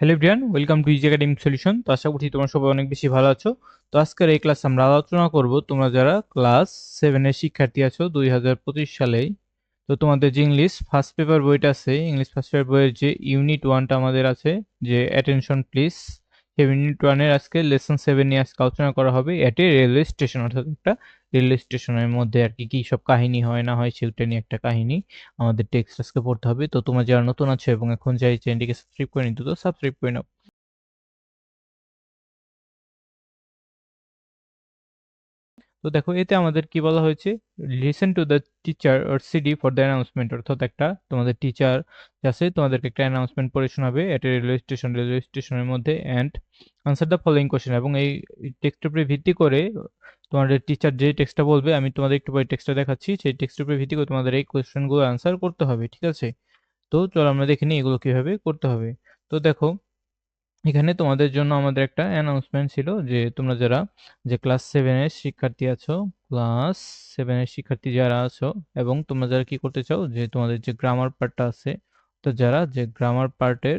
Hello Brian welcome to easy academic solution তো আশা করছি তোমরা সবাই অনেক বেশি ভালো আছো। তো আজকের এই ক্লাস আমরা আলোচনা করব, তোমরা যারা ক্লাস সেভেনের শিক্ষার্থী আছো দুই হাজার পঁচিশ সালেই। তো তোমাদের যে ইংলিশ ফার্স্ট পেপার বইটা আছে ইংলিশ ফার্স্ট পেপার বইয়ের যে ইউনিট ওয়ানটা আমাদের আছে, যে অ্যাটেনশন প্লিজ ইউনিট ওয়ানের আজকে লেসন সেভেন নিয়ে আজকে আলোচনা করা হবে। এটি রেলওয়ে স্টেশন, অর্থাৎ একটা রেলওয়ে স্টেশনের মধ্যে আর কি, কী সব কাহিনী হয়, না হয় সেটা নিয়ে একটা কাহিনী আমাদের টেক্সট আজকে পড়তে হবে। তো তোমার যারা নতুন আছে এবং এখন যাই চ্যানেলটিকে সাবস্ক্রাইব করে নিতে তো সাবস্ক্রাইব করে নাও। তো দেখো, এতে আমাদের কি বলা হয়েছে? Listen to the teacher or CD for the announcement অর্থাৎ একটা তোমাদের টিচার আছে, তোমাদেরকে একটা অ্যানাউন্সমেন্ট পড়ে শোনাবে এট রেলওয়ে স্টেশন রেলওয়ে স্টেশনের মধ্যে and answer the following question এবং এই টেক্সটের উপরে ভিত্তি করে তোমাদের টিচার যে টেক্সটটা বলবে, আমি তোমাদের একটু পরে টেক্সটটা দেখাচ্ছি, সেই টেক্সটের উপরে ভিত্তি করে তোমাদের এই কোশ্চেনগুলো আনসার করতে হবে, ঠিক আছে? তো চলো আমরা দেখে নিই এগুলো কীভাবে করতে হবে। তো দেখো এখানে তোমাদের জন্য আমাদের একটা অ্যানাউন্সমেন্ট ছিল যে তোমরা যারা, যে ক্লাস সেভেনের শিক্ষার্থী আছো ক্লাস সেভেনের শিক্ষার্থী যারা আছো এবং তোমরা যারা কি করতে চাও, যে তোমাদের যে গ্রামার পার্টটা আছে, তো যারা যে গ্রামার পার্টের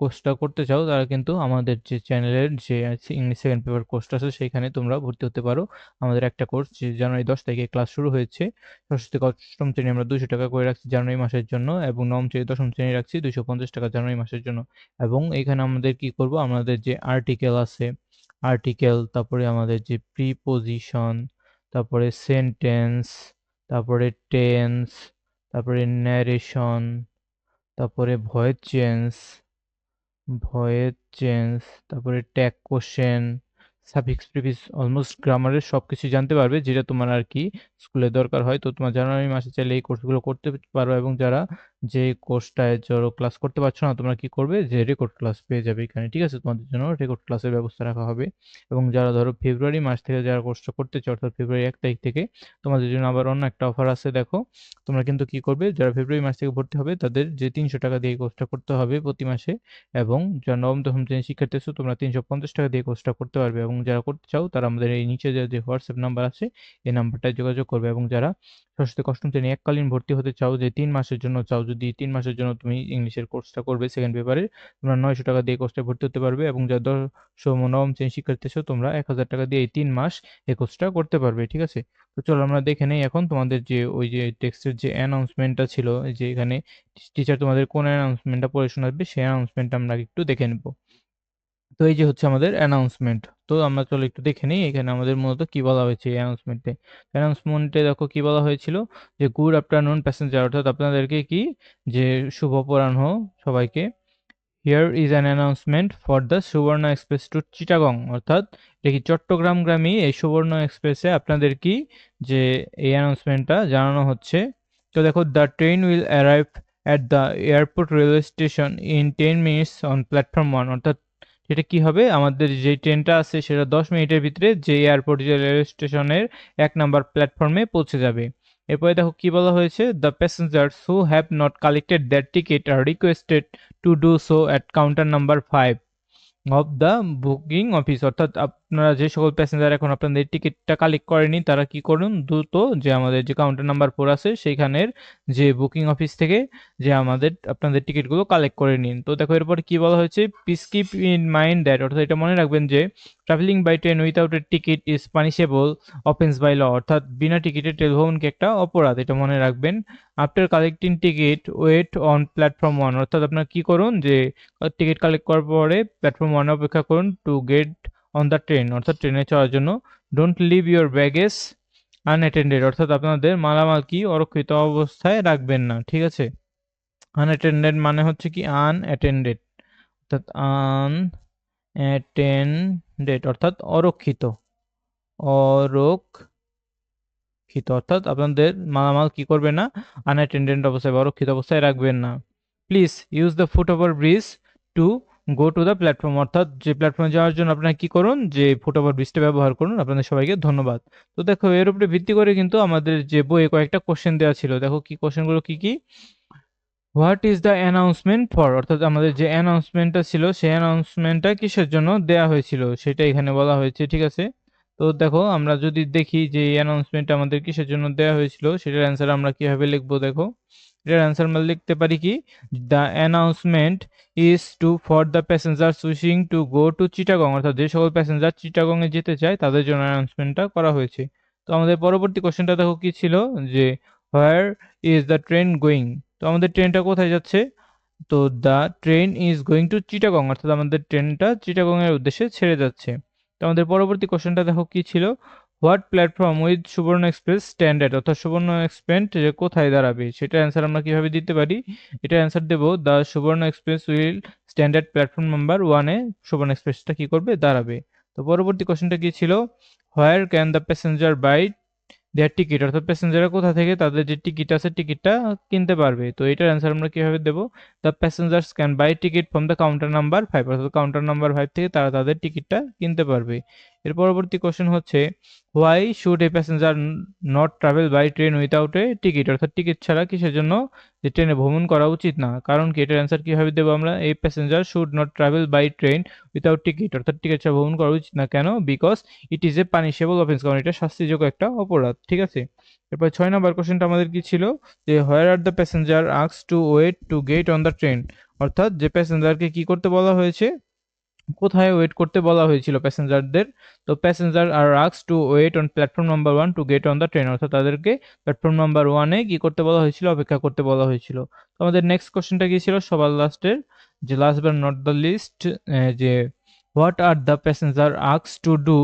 কোর্সটা করতে চাও তারা কিন্তু আমাদের যে চ্যানেলের যে ইংলিশ সেকেন্ড পেপার কোর্সটা আছে, সেখানে তোমরা ভর্তি হতে পারো। আমাদের একটা কোর্স যে জানুয়ারি দশ তারিখে ক্লাস শুরু হয়েছে। থেকে অষ্টম শ্রেণি আমরা দুশো টাকা করে রাখছি জানুয়ারি মাসের জন্য এবং নবম শ্রেণি, দশম শ্রেণি রাখছি দুশো পঞ্চাশ টাকা জানুয়ারি মাসের জন্য। এবং এখানে আমাদের কি করব? আমাদের যে আর্টিকেল আছে আর্টিকেল তারপরে আমাদের যে প্রিপোজিশন তারপরে সেন্টেন্স তারপরে টেন্স তারপরে ন্যারেশন তারপরে ভয়েস চেঞ্জ ভয়েস চেঞ্জ, তারপরে tag question suffix prefix almost গ্রামারের সব কিছু জানতে পারবে, যেটা তোমার আর কি স্কুলে দরকার হয়। তো তোমার জানুয়ারি মাসে চাইলে এই কোর্সগুলো করতে পারো এবং যারা যে কোর্সটায় ধরো ক্লাস করতে পারছ না, তোমরা কি করবে? যে রেকর্ড ক্লাস পেয়ে যাবে এখানে, ঠিক আছে? তোমাদের জন্য রেকর্ড ক্লাসের ব্যবস্থা রাখা হবে। এবং যারা ধরো ফেব্রুয়ারি মাস থেকে যারা কোর্সটা করতে চাও অর্থাৎ ফেব্রুয়ারি এক তারিখ থেকে, তোমাদের জন্য আবার অন্য একটা অফার আছে, দেখো। তোমরা কিন্তু কি করবে? যারা ফেব্রুয়ারি মাস থেকে ভর্তি হবে, তাদের যে তিনশো টাকা দিয়ে কোর্সটা করতে হবে প্রতি মাসে। এবং যারা নবম, দশম শ্রেণির শিক্ষার্থী আছো, তোমরা তিনশো পঞ্চাশ টাকা দিয়ে কোর্সটা করতে পারবে। এবং যারা করতে চাও, তারা আমাদের এই নিচে যে হোয়াটসঅ্যাপ নাম্বার আছে, এই নাম্বারটায় যোগাযোগ করবে। এবং যারা ষষ্ঠ, অষ্টম শ্রেণি এককালীন ভর্তি হতে চাও, যে তিন মাসের জন্য চাও যদি তিন মাসের জন্য তুমি ইংলিশের কোর্সটা করবে সেকেন্ড পেপারে তোমরা নয়শো টাকা দিয়ে কোর্সটা ভর্তি হতে পারবে এবং যারা দশম নবম শ্রেণি শিক্ষার্থী আছো, তোমরা এক হাজার টাকা দিয়ে এই তিন মাস এই কোর্সটা করতে পারবে, ঠিক আছে? তো চলো আমরা দেখে নেই এখন তোমাদের যে ওই যে টেক্সটের যে অ্যানাউন্সমেন্টটা ছিল যে এখানে টিচার তোমাদের কোন অ্যানাউন্সমেন্টটা পড়ে শোনাবে, সেই অ্যানাউন্সমেন্টটা আমরা একটু দেখে নেব। তো এই যে হচ্ছে আমাদের অ্যানাউন্সমেন্ট তো আমরা চলো একটু দেখে নিই এখানে আমাদের মূলত কি বলা হয়েছে এই অ্যানাউন্সমেন্টে অ্যানাউন্সমেন্টে দেখো কি বলা হয়েছিল যে গুড আফটারনুন প্যাসেঞ্জার অর্থাৎ আপনাদেরকে কি যে শুভ অপরাহ্ন সবাইকে। Here is an announcement for the Subarna express to Chittagong অর্থাৎ এটা কি চট্টগ্রাম গ্রামী এই সুবর্ণ এক্সপ্রেসে আপনাদের কি যে এই অ্যানাউন্সমেন্টটা জানানো হচ্ছে। তো দেখো the train will arrive at the airport railway station in ten minutes on platform one অর্থাৎ সেটা কি হবে? আমাদের যে ট্রেনটা আছে সেটা দশ মিনিটের ভিতরে যে এয়ারপোর্ট যে রেলওয়ে স্টেশনের এক নম্বর প্ল্যাটফর্মে পৌঁছে যাবে। এরপরে দেখো কি বলা হয়েছে? The passengers who have not collected that ticket are requested to do so at counter number five of the booking office অর্থাৎ আপনারা যে সকল প্যাসেঞ্জার এখন আপনাদের টিকিটটা কালেক্ট করেনি, তারা কি করুন? দ্রুত যে আমাদের যে কাউন্টার নাম্বার ফোর আছে, সেইখানের যে বুকিং অফিস থেকে যে আমাদের, আপনাদের টিকিটগুলো কালেক্ট করে নিন। তো দেখো, এরপর কি বলা হয়েছে? Please keep in mind that অর্থাৎ এটা মনে রাখবেন যে travelling by train without a ticket is punishable offence by law অর্থাৎ বিনা টিকিটে ট্রেন ভ্রমণকে একটা অপরাধ, এটা মনে রাখবেন। After collecting ticket wait on platform one অর্থাৎ আপনার কি করুন? যে টিকিট কালেক্ট করার পরে প্ল্যাটফর্ম ওয়ানে অপেক্ষা করুন to get on the train অর্থাৎ ট্রেনে চড়ার জন্য। Don't leave your baggage unattended অর্থাৎ আপনাদের মালামাল কি অরক্ষিত অবস্থায় রাখবেন না, ঠিক আছে? আনঅ্যাটেন্ডেড মানে হচ্ছে কি আনঅ্যাটেন্ডেড অর্থাৎ আন অ্যাটেন্ডেড অর্থাৎ অরক্ষিত। অরক্ষিত, অর্থাৎ আপনাদের মালামাল কি করবেন না আনঅ্যাটেন্ডেড অবস্থায় বা অরক্ষিত অবস্থায় রাখবেন না। Please use the foot over bridge to go to the platform অর্থাৎ যে প্ল্যাটফর্মে যাওয়ার জন্য আপনারা কি করুন, যে ফুট ওভার ব্রিজটা ব্যবহার করুন, আপনাদের সবাইকে ধন্যবাদ। তো দেখো, এর উপরে ভিত্তি করে কিন্তু আমাদের যে বইয়ে কয়েকটা কোশ্চেন দেওয়া ছিল। দেখো, কি কোশ্চেনগুলো কি কি? What is the announcement for অর্থাৎ আমাদের যে অ্যানাউন্সমেন্টটা ছিল, সেই অ্যানাউন্সমেন্টটা কিসের জন্য দেয়া হয়েছিল? সেটা এখানে বলা হয়েছে, ঠিক আছে? তো দেখো, আমরা যদি দেখি যে অ্যানাউন্সমেন্টটা আমাদের কিসের জন্য দেওয়া হয়েছিল, সেটার অ্যান্সার আমরা কীভাবে লিখব, দেখো? এটার অ্যান্সার আমরা লিখতে পারি কি the announcement is to for the passenger switching to go to Chittagong অর্থাৎ যে সকল প্যাসেঞ্জার চিটাগংয়ে যেতে চায়, তাদের জন্য অ্যানাউন্সমেন্টটা করা হয়েছে। তো আমাদের পরবর্তী কোশ্চেনটা দেখো কি ছিল? যে where is the train going তো আমাদের ট্রেনটা কোথায় যাচ্ছে? তো the train is going to Chittagong অর্থাৎ আমাদের ট্রেনটা চিটাগংয়ের উদ্দেশ্যে ছেড়ে যাচ্ছে। তো আমাদের পরবর্তী কোশ্চেনটা দেখো কি ছিল? What platform with Subarna express standard? অর্থাৎ সুবর্ণ এক্সপ্রেস কোথায় দাঁড়াবে? সেটা অ্যান্সার আমরা কীভাবে দিতে পারি? এটা অ্যান্সার দেবো the Subarna express will standard platform number ওয়ানে সুবর্ণ এক্সপ্রেসটা কী করবে? দাঁড়াবে। তো পরবর্তী কোশ্চেনটা কী ছিল? Where can the passenger buy their ticket অর্থাৎ প্যাসেঞ্জাররা কোথা থেকে তাদের যে টিকিট আছে টিকিটটা কিনতে পারবে। তো এটার অ্যান্সার আমরা কীভাবে দেবো? The passengers can buy ticket from the counter number five অর্থাৎ কাউন্টার নাম্বার ফাইভ থেকে তারা তাদের টিকিটটা কিনতে পারবে। এর পরবর্তী কোশ্চেন হচ্ছে why should a passenger not travel by train without a ticket অর্থাৎ টিকিট ছাড়া কিসের জন্য যে ট্রেনে ভ্রমণ করা উচিত না? কারণ কি এটার অ্যান্সার কীভাবে দেবো আমরা? এই passenger should not travel by train without ticket অর্থাৎ টিকিট ছাড়া ভ্রমণ করা উচিত না কেন? Because it is a punishable offence কারণ এটা শাস্তিযোগ্য একটা অপরাধ। ঠিক আছে? এরপর ছয় নম্বর কোশ্চেনটা আমাদের কি ছিল? যে where are the passenger আক্স to wait to get on the train অর্থাৎ যে প্যাসেঞ্জারকে কি করতে বলা হয়েছে? কোথায় ওয়েট করতে বলা হয়েছিল প্যাসেঞ্জারদের তো passenger are আক্স to wait on platform number one to get on the train অর্থাৎ তাদেরকে প্ল্যাটফর্ম নাম্বার ওয়ানে কি করতে বলা হয়েছিল, অপেক্ষা করতে বলা হয়েছিল। তো আমাদের নেক্সট কোশ্চেনটা কি ছিল? সবার লাস্টের যে last but not the least যে what are the passenger আক্স to do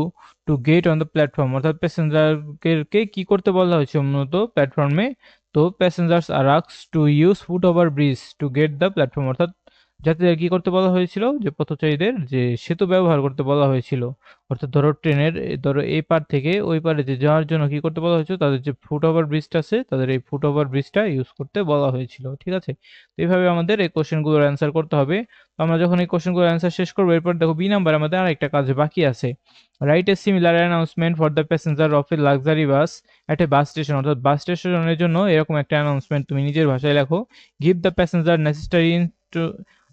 to get on the platform অর্থাৎ প্যাসেঞ্জারকে কি করতে বলা হয়েছে মূলত প্ল্যাটফর্মে তো passengers are আক্স to use foot over bridge to get the platform অর্থাৎ যাত্রীদের কি করতে বলা হয়েছিল যে পথচারীদের যে সেতু ব্যবহার করতে বলা হয়েছিল। অর্থাৎ ধরো ট্রেনের, ধরো এই পার থেকে ওই পারে যে যাওয়ার জন্য কি করতে বলা হয়েছিল, তাদের যে ফুট ওভার ব্রিজটা আছে, তাদের এই ফুট ওভার ব্রিজটা ইউজ করতে বলা হয়েছিল, ঠিক আছে? তো এইভাবে আমাদের এই কোশ্চেনগুলোর অ্যান্সার করতে হবে। তো আমরা যখন এই কোশ্চেনগুলোর অ্যান্সার শেষ করব, এরপর দেখো বি নাম্বার আমাদের আরেকটা কাজ বাকি আছে। Write a similar announcement for the passenger of a luxury bus at a bus station অর্থাৎ বাস স্টেশনের জন্য এরকম একটা অ্যানাউন্সমেন্ট তুমি নিজের ভাষায় লেখো। Give the passenger necessary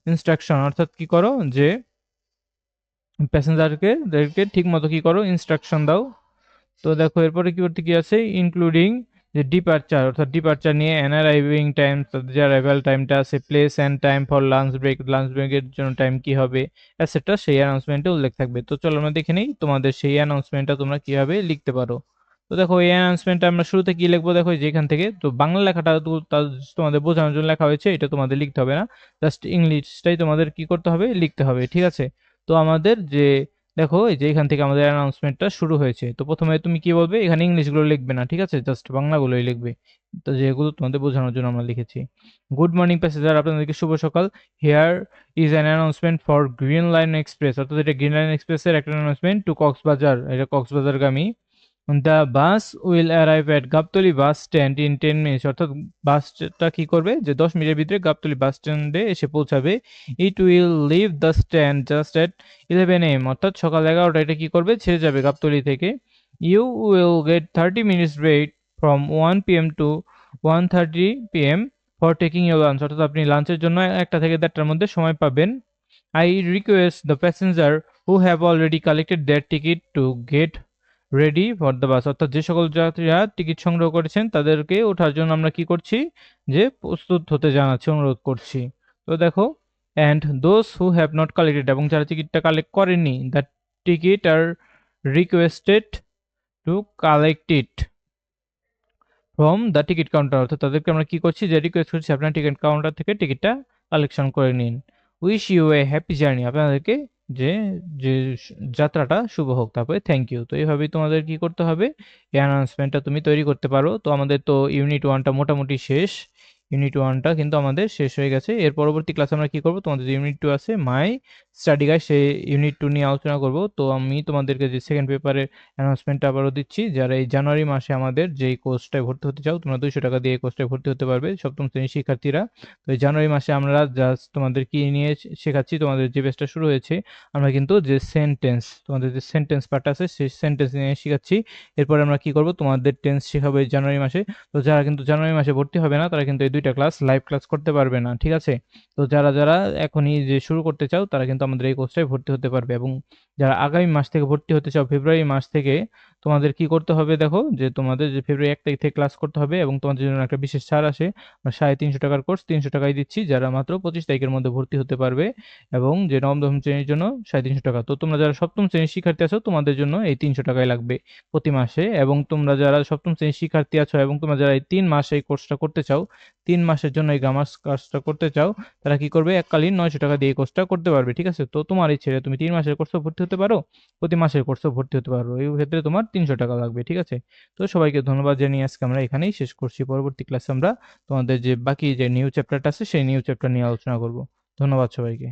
instruction অর্থাৎ কি করো যে প্যাসেঞ্জারকে ঠিক মতো কি করো ইনস্ট্রাকশন দাও। তো দেখো, এরপরে কি করতে কি আছে? ইনক্লুডিং যে ডিপারচার অর্থাৎ ডিপারচার নিয়ে অ্যান অ্যারাইভিং টাইম তাদের যে অ্যারাইভাল টাইমটা আছে place and time for lunch break lunch ব্রেকের জন্য টাইম কি হবে অ্যাসেটটা সেই অ্যানাউন্সমেন্টে উল্লেখ থাকবে। তো চলো আমরা দেখে নিই তোমাদের সেই অ্যানাউন্সমেন্টটা তোমরা কীভাবে লিখতে পারো। তো দেখো এই অ্যানাউন্সমেন্টটা আমরা শুরুতে কি লিখব? দেখো যেখান থেকে, তো বাংলা লেখাটা তোমাদের বোঝানোর জন্য লেখা হয়েছে, এটা তোমাদের লিখতে হবে না। জাস্ট ইংলিশটাই তোমাদের কি করতে হবে? লিখতে হবে, ঠিক আছে? তো আমাদের যে, দেখো এই যে এখান থেকে আমাদের অ্যানাউন্সমেন্টটা শুরু হয়েছে। তো প্রথমে তুমি কি বলবে? এখানে ইংলিশগুলো লিখবে না, ঠিক আছে? জাস্ট বাংলাগুলোই লিখবে। তো যেগুলো তোমাদের বোঝানোর জন্য আমরা লিখেছি। গুড মর্নিং প্যাসেঞ্জার আপনাদেরকে শুভ সকাল। Here is an announcement for green line express অর্থাৎ এটা গ্রিন লাইন এক্সপ্রেসের একটা অ্যানাউন্সমেন্ট টু কক্সবাজার এটা কক্সবাজারগামী the bus will arrive at Gabtoli bus stand in ten minutes অর্থাৎ বাসটা কি করবে? যে দশ মিনিটের ভিতরে গাবতলি বাস স্ট্যান্ডে এসে পৌঁছাবে। It will leave the stand just at eleven AM অর্থাৎ সকাল এগারোটা এটা কি করবে? ছেড়ে যাবে গাবতলি থেকে। You will get thirty minutes break from one P M to one thirty P M for taking your lunch অর্থাৎ আপনি লাঞ্চের জন্য একটা থেকে দেড়টার মধ্যে সময় পাবেন। I request the passenger who have already collected their ticket to get ready for the bus অর্থাৎ যে সকল যাত্রীরা টিকিট সংগ্রহ করেছেন, তাদেরকে ওঠার জন্য আমরা কি করছি? যে প্রস্তুত হতে জানাচ্ছি, অনুরোধ করছি। তো দেখো and those who have not collected এবং যারা টিকিটটা কালেক্ট করেনি the ticket are requested to collect it from the ticket counter অর্থাৎ তাদেরকে আমরা কি করছি? যে রিকোয়েস্ট করছি, আপনার টিকিট কাউন্টার থেকে টিকিটটা কালেকশন করে নিন। Wish you a happy journey আপনাদেরকে যে যে যাত্রাটা শুভ হোক তারপরে থ্যাংক ইউ তো এইভাবেই তোমাদের কি করতে হবে? এই অ্যানাউন্সমেন্টটা তুমি তৈরি করতে পারো। তো আমাদের তো ইউনিট ওয়ানটা মোটামুটি শেষ। ইউনিট ওয়ানটা কিন্তু আমাদের শেষ হয়ে গেছে। এর পরবর্তী ক্লাসে আমরা কি করব? তোমাদের যে ইউনিট টু আছে মাই স্টাডি গাইড সেই ইউনিট টু নিয়ে আলোচনা করব। তো আমি তোমাদেরকে যে সেকেন্ড পেপারের অ্যানাউন্সমেন্টটা আবারও দিচ্ছি, যারা এই জানুয়ারি মাসে আমাদের যেই কোর্সটায় ভর্তি হতে চাও, তোমরা দুইশো টাকা দিয়ে এই কোর্সটায় ভর্তি হতে পারবে সপ্তম শ্রেণির শিক্ষার্থীরা। তো এই জানুয়ারি মাসে আমরা জাস্ট তোমাদের কি নিয়ে শেখাচ্ছি? তোমাদের যে বেসটা শুরু হয়েছে, আমরা কিন্তু যে সেন্টেন্স তোমাদের যে সেন্টেন্স পার্ট আছে, সেই সেন্টেন্স নিয়ে শেখাচ্ছি। এরপরে আমরা কি করব? তোমাদের টেন্স শেখাবো এই জানুয়ারি মাসে। তো যারা কিন্তু জানুয়ারি মাসে ভর্তি হবে না, তারা কিন্তু এই দুইটা ক্লাস লাইভ ক্লাস করতে পারবে না, ঠিক আছে? তো যারা যারা এখনই যে শুরু করতে চাও, তারা কিন্তু আমাদের এই কোর্সটায় ভর্তি হতে পারবে এবং যারা আগামী মাস থেকে ভর্তি হতে চাও ফেব্রুয়ারি মাস থেকে তোমাদের কি করতে হবে দেখো? যে তোমাদের যে ফেব্রুয়ারি এক তারিখ থেকে ক্লাস করতে হবে এবং তোমাদের জন্য একটা বিশেষ ছাড় আসে। আমরা সাড়ে তিনশো টাকার কোর্স তিনশো টাকায় দিচ্ছি, যারা মাত্র পঁচিশ তারিখের মধ্যে ভর্তি হতে পারবে এবং যে নবম দশম শ্রেণির জন্য সাড়ে তিনশো টাকা। তো তোমরা যারা সপ্তম শ্রেণির শিক্ষার্থী আছো, তোমাদের জন্য এই তিনশো টাকাই লাগবে প্রতি মাসে এবং তোমরা যারা সপ্তম শ্রেণির শিক্ষার্থী আছো এবং তোমরা যারা এই তিন মাসে এই কোর্সটা করতে চাও, তিন মাসের জন্য এই গ্রামার্স কাজটা করতে চাও, তারা কি করবে? এককালীন নয়শো টাকা দিয়ে এই কোর্সটা করতে পারবে, ঠিক আছে? তো তোমার ইচ্ছে তুমি তিন মাসের কোর্সে ভর্তি হতে পারো, প্রতি মাসের কোর্সে ভর্তি হতে পারো। এই ক্ষেত্রে তোমার তিনশো টাকা লাগবে, ঠিক আছে? তো সবাইকে ধন্যবাদ জানিয়ে আজকে আমরা এখানেই শেষ করছি। পরবর্তী ক্লাসে আমরা তোমাদের যে বাকি যে নিউ চ্যাপ্টারটা আছে, সেই নিউ চ্যাপ্টার নিয়ে আলোচনা করব। ধন্যবাদ সবাইকে।